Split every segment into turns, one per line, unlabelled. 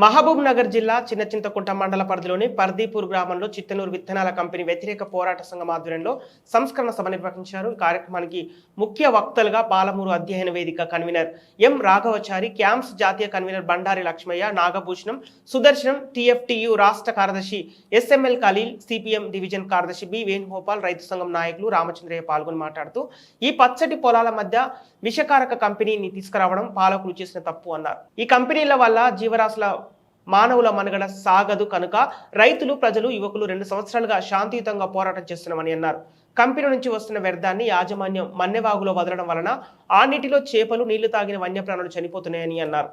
Mahabubnagar జిల్లా చిన్న చింతకుంట మండల పరిధిలోని పర్దీపూర్ గ్రామంలో చిత్తనూరు విత్తనాల కంపెనీ వ్యతిరేక పోరాట సంఘం ఆధ్వర్యంలో సంస్కరణ సభ నిర్వహించారు. ఈ కార్యక్రమానికి ముఖ్య వక్తలుగా పాలమూరు అధ్యయన వేదిక కన్వీనర్ ఎం రాఘవచారి క్యాంప్స్ జాతీయ కన్వీనర్ బండారి లక్ష్మయ్య నాగభూషణం సుదర్శనం టీఎఫ్టియు రాష్ట్ర కార్యదర్శి ఎస్ఎంఎల్ ఖలీల్ సిపిఎం డివిజన్ కార్యదర్శి బి వేణుగోపాల్ రైతు సంఘం నాయకులు రామచంద్రయ్య పాల్గొని మాట్లాడుతూ ఈ పచ్చటి పొలాల మధ్య విషకారక కంపెనీని తీసుకురావడం పాలకులు చేసిన తప్పు అన్నారు. ఈ కంపెనీల వల్ల జీవరాశుల మానవుల మనుగడ సాగదు కనుక రైతులు ప్రజలు యువకులు రెండు సంవత్సరాలుగా శాంతియుతంగా పోరాటం చేస్తున్నామని అన్నారు. కంపెనీ నుంచి వస్తున్న వ్యర్థాన్ని యాజమాన్యం మన్నెవాగులో వదలడం వలన ఆ నీటిలో చేపలు నీళ్ళు తాగిన వన్యప్రాణులు చనిపోతున్నాయని అన్నారు.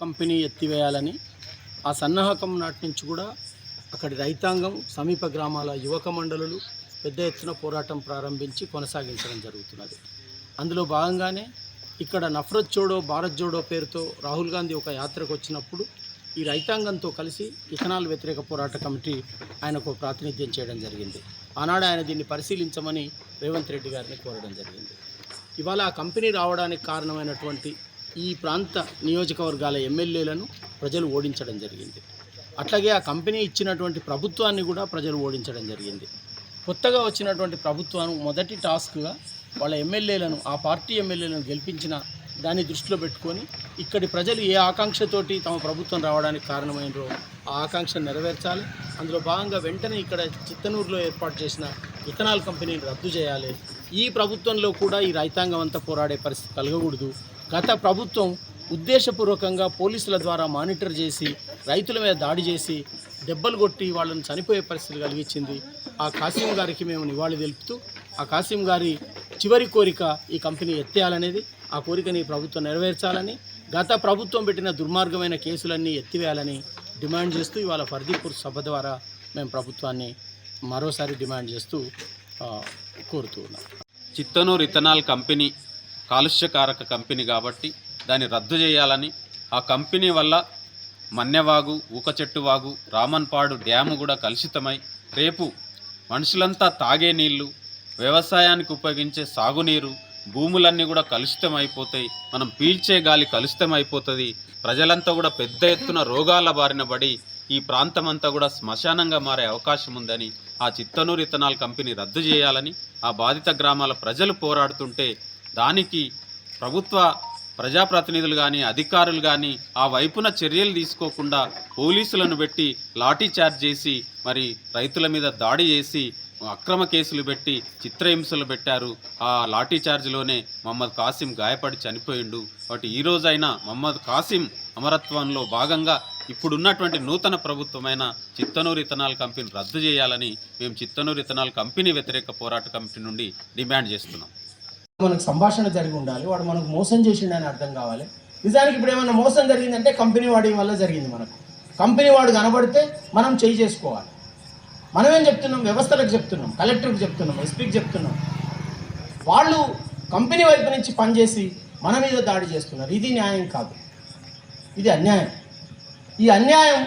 కంపెనీ ఎత్తివేయాలని ఆ సన్నాహకం నాటి నుంచి కూడా అక్కడి రైతాంగం సమీప గ్రామాల యువక మండలులు పెద్ద ఎత్తున పోరాటం ప్రారంభించి కొనసాగించడం జరుగుతున్నది. అందులో భాగంగానే ఇక్కడ నఫరత్ జోడో భారత్ జోడో పేరుతో రాహుల్ గాంధీ ఒక యాత్రకు వచ్చినప్పుడు ఈ రైతాంగంతో కలిసి ఇథనాల్ వ్యతిరేక పోరాట కమిటీ ఆయనకు ప్రాతినిధ్యం చేయడం జరిగింది. ఆనాడు ఆయన దీన్ని పరిశీలించమని రేవంత్ రెడ్డి గారిని కోరడం జరిగింది. ఇవాళ ఆ కంపెనీ రావడానికి కారణమైనటువంటి ఈ ప్రాంత నియోజకవర్గాల ఎమ్మెల్యేలను ప్రజలు ఓడించడం జరిగింది. అట్లాగే ఆ కంపెనీ ఇచ్చినటువంటి ప్రభుత్వాన్ని కూడా ప్రజలు ఓడించడం జరిగింది. కొత్తగా వచ్చినటువంటి ప్రభుత్వం మొదటి టాస్క్గా వాళ్ళ ఎమ్మెల్యేలను ఆ పార్టీ ఎమ్మెల్యేలను గెలిపించిన దాన్ని దృష్టిలో పెట్టుకొని ఇక్కడి ప్రజలు ఏ ఆకాంక్షతోటి తమ ప్రభుత్వం రావడానికి కారణమైనరో ఆ ఆకాంక్ష నెరవేర్చాలి. అందులో భాగంగా వెంటనే ఇక్కడ చిత్తనూరులో ఏర్పాటు చేసిన ఇథనాల్ కంపెనీని రద్దు చేయాలి. ఈ ప్రభుత్వంలో కూడా ఈ రైతాంగం అంతా పోరాడే పరిస్థితి కలగకూడదు. గత ప్రభుత్వం ఉద్దేశపూర్వకంగా పోలీసుల ద్వారా మానిటర్ చేసి రైతుల మీద దాడి చేసి దెబ్బలు కొట్టి వాళ్ళని చనిపోయే పరిస్థితి కలిగించింది. ఆ కాసిం గారికి మేము నివాళి తెలుపుతూ ఆ కాసిం గారి చివరి కోరిక ఈ కంపెనీ ఎత్తేయాలనేది ఆ కోరికని ప్రభుత్వం నెరవేర్చాలని గత ప్రభుత్వం పెట్టిన దుర్మార్గమైన కేసులన్నీ ఎత్తివేయాలని డిమాండ్ చేస్తూ ఇవాళ ఫర్దీపూర్ సభ ద్వారా మేము ప్రభుత్వాన్ని మరోసారి డిమాండ్ చేస్తూ కోరుతూ ఉన్నాం.
చిత్తనూరు ఇథనాల్ కంపెనీ కాలుష్యకారక కంపెనీ కాబట్టి దాన్ని రద్దు చేయాలని ఆ కంపెనీ వల్ల మన్నెవాగు ఊకచెట్టు వాగు రామన్పాడు డ్యాము కూడా కలుషితమై రేపు మనుషులంతా తాగే నీళ్ళు వ్యవసాయానికి ఉపయోగించే సాగునీరు భూములన్నీ కూడా కలుషితం అయిపోతాయి మనం పీల్చే గాలి కలుషితం అయిపోతుంది ప్రజలంతా కూడా పెద్ద ఎత్తున రోగాల బారిన పడి ఈ ప్రాంతం అంతా కూడా శ్మశానంగా మారే అవకాశం ఉందని ఆ చిత్తనూరు ఇథనాల్ కంపెనీ రద్దు చేయాలని ఆ బాధిత గ్రామాల ప్రజలు పోరాడుతుంటే దానికి ప్రభుత్వ ప్రజాప్రతినిధులు కానీ అధికారులు కానీ ఆ వైపున చర్యలు తీసుకోకుండా పోలీసులను పెట్టి లాఠీ చార్జ్ చేసి మరి రైతుల మీద దాడి చేసి అక్రమ కేసులు పెట్టి చిత్రహింసలు పెట్టారు. ఆ లాఠీ చార్జ్లోనే మహమ్మద్ కాసిం గాయపడి చనిపోయిండు. కాబట్టి ఈరోజైనా మహమ్మద్ కాసిం అమరత్వంలో భాగంగా ఇప్పుడున్నటువంటి నూతన ప్రభుత్వమైన చిత్తనూరు ఇథనాల్ కంపెనీ రద్దు చేయాలని మేము చిత్తనూరు ఇథనాల్ కంపెనీ వ్యతిరేక పోరాట కమిటీ నుండి డిమాండ్ చేస్తున్నాం.
మనకు సంభాషణ జరిగి ఉండాలి వాడు మనకు మోసం చేసిండని అర్థం కావాలి. నిజానికి ఇప్పుడు ఏమైనా మోసం జరిగిందంటే కంపెనీ వాడి వల్ల జరిగింది మనకు. కంపెనీ వాడు కనబడితే మనం చేయి చేసుకోవాలి. మనమేం చెప్తున్నాం? వ్యవస్థలకు చెప్తున్నాం కలెక్టర్కి చెప్తున్నాం ఎస్పీకి చెప్తున్నాం. వాళ్ళు కంపెనీ వైపు నుంచి పనిచేసి మన మీద దాడి చేస్తున్నారు. ఇది న్యాయం కాదు. ఇది అన్యాయం. ఈ అన్యాయం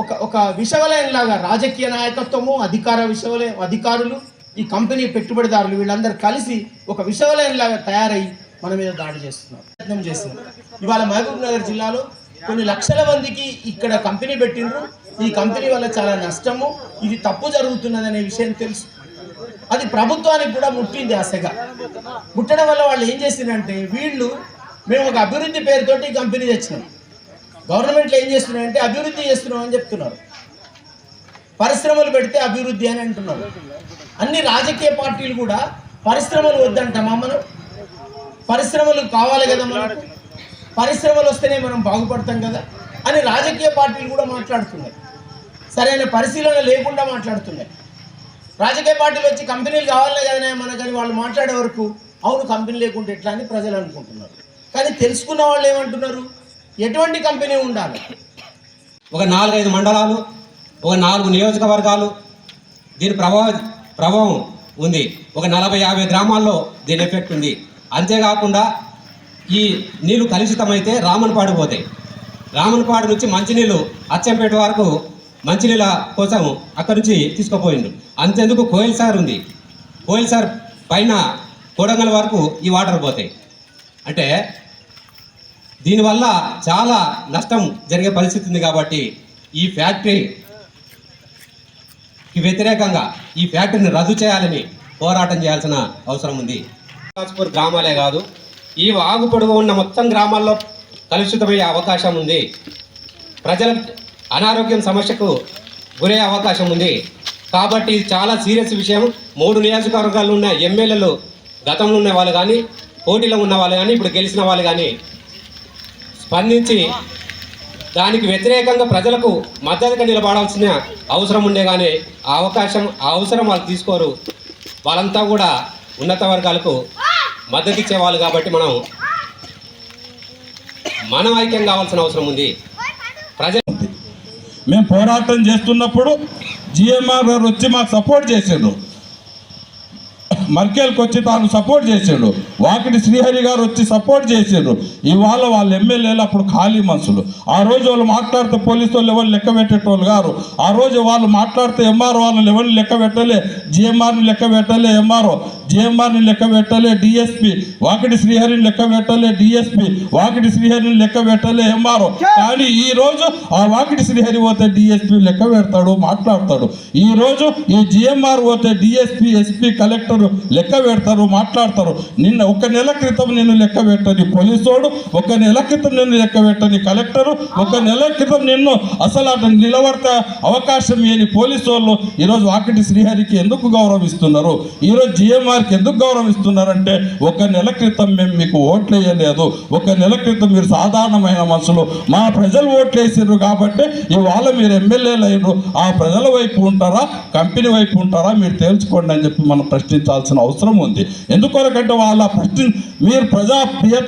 ఒక ఒక విషవలయంలాగా రాజకీయ నాయకత్వము అధికార విషవలయం అధికారులు ఈ కంపెనీ పెట్టుబడిదారులు వీళ్ళందరూ కలిసి ఒక విషవలయంలాగా తయారై మన మీద దాడి చేస్తున్నారు. ప్రయత్నం చేస్తున్నారు. ఇవాళ మహబూబ్ నగర్ జిల్లాలో కొన్ని లక్షల మందికి ఇక్కడ కంపెనీ పెట్టిండ్రు. ఈ కంపెనీ వల్ల చాలా నష్టము. ఇది తప్పు జరుగుతున్నదనే విషయం తెలుసు. అది ప్రభుత్వానికి కూడా ముట్టింది ఆశగా ముట్టడం వల్ల వాళ్ళు ఏం చేసిందంటే వీళ్ళు మేము ఒక అభివృద్ధి పేరుతోటి ఈ కంపెనీ తెచ్చినాం. గవర్నమెంట్లో ఏం చేస్తున్నారంటే అభివృద్ధి చేస్తున్నాం అని చెప్తున్నారు. పరిశ్రమలు పెడితే అభివృద్ధి అని అంటున్నారు. అన్ని రాజకీయ పార్టీలు కూడా పరిశ్రమలు వద్దంటామా మనం పరిశ్రమలు కావాలి కదా మనకు. పరిశ్రమలు వస్తేనే మనం బాగుపడతాం కదా అని రాజకీయ పార్టీలు కూడా మాట్లాడుతున్నాయి. సరైన పరిశీలన లేకుండా మాట్లాడుతున్నాయి. రాజకీయ పార్టీలు వచ్చి కంపెనీలు కావాలనే కదనే మనకని వాళ్ళు మాట్లాడే వరకు అవును కంపెనీ లేకుంటే ఎట్లా అని ప్రజలు అనుకుంటున్నారు. కానీ తెలుసుకున్న వాళ్ళు ఏమంటున్నారు? ఎటువంటి కంపెనీ ఉండాలి?
ఒక నాలుగైదు మండలాలు ఒక నాలుగు నియోజకవర్గాలు దీని ప్రభావం ప్రభావం ఉంది. ఒక నలభై యాభై గ్రామాల్లో దీని ఎఫెక్ట్ ఉంది. అంతేకాకుండా ఈ నీళ్ళు కలుషితమైతే రామన్పాడు పోతాయి. రామన్పాడు నుంచి మంచినీళ్ళు అచ్చంపేట వరకు మంచినీళ్ళ కోసం అక్కడి నుంచి తీసుకుపోయిండు అంతెందుకు కోయిల్ సార్ ఉంది. కోయిల్ సార్ పైన కొడంగల్ వరకు ఈ వాటర్ పోతాయి. అంటే దీనివల్ల చాలా నష్టం జరిగే పరిస్థితి ఉంది కాబట్టి ఈ ఫ్యాక్టరీ వ్యతిరేకంగా ఈ ఫ్యాక్టరీని రద్దు చేయాలని పోరాటం చేయాల్సిన అవసరం ఉంది. కాజ్పూర్ గ్రామాలే కాదు ఈ వాగు పొడుగు ఉన్న మొత్తం గ్రామాల్లో కలుషితమయ్యే అవకాశం ఉంది. ప్రజల అనారోగ్యం సమస్యకు గురయ్యే అవకాశం ఉంది. కాబట్టి ఇది చాలా సీరియస్ విషయం. మూడు నియోజకవర్గాలు ఉన్న ఎమ్మెల్యేలు గతంలో ఉన్న వాళ్ళు కానీ పోటీలో ఉన్న వాళ్ళు కానీ ఇప్పుడు గెలిచిన వాళ్ళు కానీ స్పందించి దానికి వ్యతిరేకంగా ప్రజలకు మద్దతుగా నిలబడాల్సిన అవసరం ఉండే కానీ ఆ అవకాశం ఆ అవసరం వాళ్ళు తీసుకోరు. వాళ్ళంతా కూడా ఉన్నత వర్గాలకు మద్దతు ఇచ్చేవాళ్ళు కాబట్టి మనం మనం ఐక్యం కావాల్సిన అవసరం ఉంది. ప్రజలు
మేము పోరాటం చేస్తున్నప్పుడు జిఎంఆర్ గారు వచ్చి మాకు సపోర్ట్ చేసిండు మర్కేల్కి వచ్చి తాను సపోర్ట్ చేసిండు. వాకిటి శ్రీహరి గారు వచ్చి సపోర్ట్ చేసిండు. ఇవాళ వాళ్ళ ఎమ్మెల్యేలు అప్పుడు ఖాళీ మనుషులు ఆ రోజు వాళ్ళు మాట్లాడితే పోలీసు వాళ్ళు ఎవరు లెక్క పెట్టేటోళ్ళు గారు ఆ రోజు వాళ్ళు మాట్లాడితే ఎంఆర్ వాళ్ళని ఎవరు లెక్క పెట్టలే? జిఎంఆర్ని లెక్క పెట్టలే ఎంఆర్ఓ. జిఎంఆర్ని లెక్క పెట్టలే డిఎస్పి. వాకిటి శ్రీహరిని లెక్క పెట్టలే డిఎస్పి. వాకిటి శ్రీహరిని లెక్క పెట్టలే ఎంఆర్ఓ. కానీ ఈ రోజు ఆ వాకిటి శ్రీహరి పోతే డిఎస్పి లెక్క పెడతాడు మాట్లాడతాడు. ఈ రోజు ఈ జిఎంఆర్ పోతే డిఎస్పి ఎస్పీ కలెక్టర్ లెక్క పెడతారు మాట్లాడతారు. నిన్న ఒక నెల క్రితం నేను లెక్క పెట్టని పోలీసోడు ఒక నెల క్రితం నిన్ను లెక్క పెట్టని కలెక్టరు ఒక నెల క్రితం నిన్ను అసలు అటు నిలబడత అవకాశం లేని పోలీసు వాళ్ళు ఈరోజు వాకిటి శ్రీహరికి ఎందుకు గౌరవిస్తున్నారు? ఈరోజు జిఎంఆర్కి ఎందుకు గౌరవిస్తున్నారంటే ఒక నెల క్రితం మేము మీకు ఓట్లు వేయలేదు ఒక నెల క్రితం మీరు సాధారణమైన మనుషులు. మా ప్రజలు ఓట్లేసారు కాబట్టి ఇవాళ మీరు ఎమ్మెల్యేలు అయినరు ఆ ప్రజల వైపు ఉంటారా? కంపెనీ వైపు ఉంటారా? మీరు తేల్చుకోండి అని చెప్పి మనం ప్రశ్నించాల్సి ప్రశ్నించాల్సిన అవసరం ఉంది. ఎందుకొరకంటే వాళ్ళ ప్రశ్న మీరు ప్రజాప్రియత